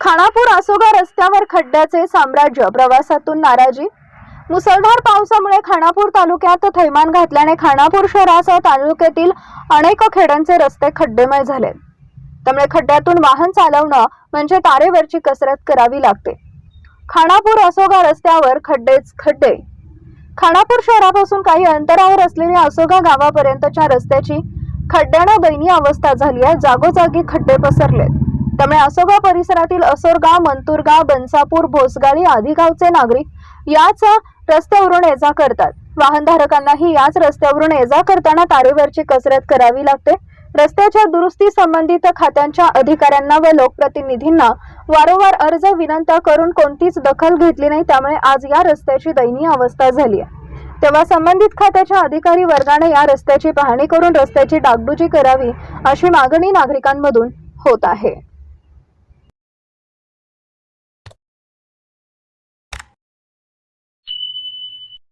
खानापूर आसोगा रस्त्यावर खड्ड्याचे साम्राज्य प्रवासातून नाराजी. मुसळधार पावसामुळे खानापूर तालुक्यात थैमान घातल्याने खानापूर शहरासह तालुक्यातील अनेक खेड्यांचे रस्ते खड्डेमय झाले. त्यामुळे खड्ड्यातून वाहन चालवणं म्हणजे तारेवरची कसरत करावी लागते. खानापूर असोगा रस्त्यावर खड्डेच खड्डे. खानापूर शहरापासून काही अंतरावर असलेल्या असोगा गावापर्यंतच्या रस्त्याची खड्ड्यानं दयनीय अवस्था झाली आहे. जागोजागी खड्डे पसरलेत. त्यामुळे आसोगा परिसरातील असोरगाव मंतूरगाव बनसापूर भोसगाळी आदी गावचे नागरिक याच रस्त्यावरून ये जा करतात. वाहनधारकांनाही याच रस्त्यावरून ये जा करताना तारेवरची कसरत करावी लागते. रस्त्याच्या दुरुस्ती संबंधित खात्यांच्या अधिकाऱ्यांना व लोकप्रतिनिधींना वारंवार अर्ज विनंत्या करून कोणतीच दखल घेतली नाही त्यामुळे आज या रस्त्याची दयनीय अवस्था झाली आहे. तेव्हा संबंधित खात्याच्या अधिकारी वर्गाने या रस्त्याची पाहणी करून रस्त्याची डागडुजी करावी अशी मागणी नागरिकांमधून होत आहे.